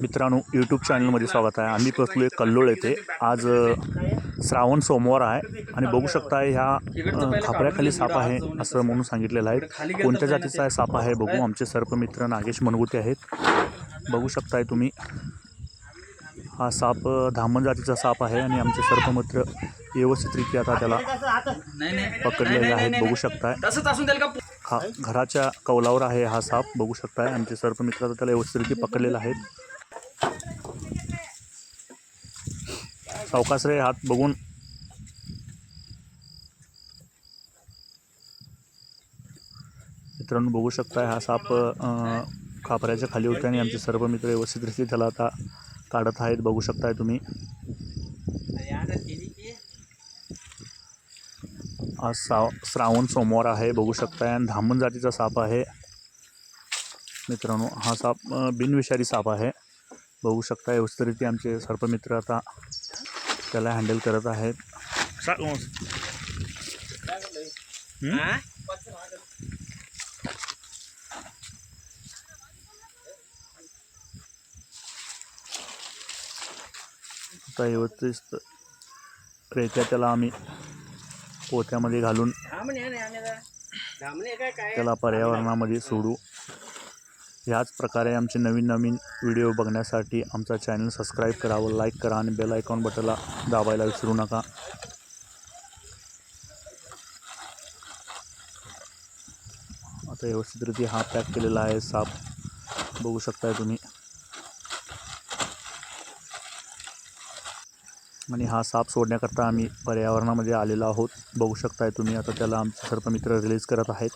मित्रांनो यूट्यूब चॅनलमध्ये स्वागत आहे. आम्ही पोचलो आहे कल्लोळ येथे. आज श्रावण सोमवार आहे आणि बघू शकता ह्या खापऱ्याखाली साप आहे असं म्हणून सांगितलेलं आहे. कोणत्या जातीचा आहे साप आहे बघू. आमचे सर्पमित्र नागेश मनगुते आहेत. बघू शकताय तुम्ही हा साप धामण जातीचा साप आहे आणि आमचे सर्पमित्र व्यवस्थितरित्या आता त्याला पकडलेले आहेत. बघू शकताय. हा घराच्या कौलावर आहे हा साप. बघू शकताय. आमचे सर्पमित्र आता त्याला व्यवस्थितरित्या पकडलेला आहेत. सावकाश रे हात बघून. मित्रांनो बघू शकताय हा साप खापऱ्याच्या खाली होते आणि आमचे सर्व मित्र व्यवस्थितरित्या त्याला आता काढत आहेत. बघू शकताय तुम्ही. आज साव श्रावण सोमवार आहे बघू शकताय. आणि धामण जातीचा साप आहे. मित्रांनो हा साप बिनविषारी साप आहे. बघू शकता व्यवस्थितरित्या आमचे सर्पमित्र आता त्याला हँडल करत आहेत. हं? आता व्यवस्थित त्याला आम्ही पोत्यामध्ये घालून त्याला पर्यावरणामध्ये सोडू. ह्याच प्रकारे आमचे नवीन नवीन व्हिडिओ बघण्यासाठी आमचा चॅनल सबस्क्राईब करावं लाईक करा आणि बेल आयकॉन बटनला दाबायला विसरू नका. आता व्यवस्थितरित्या हा पॅक केलेला आहे साप बघू शकताय तुम्ही. आणि हा साप सोडण्याकरता आम्ही पर्यावरणामध्ये आलेलो आहोत. बघू शकताय तुम्ही आता त्याला आमचे सर्पमित्र रिलीज करत आहेत.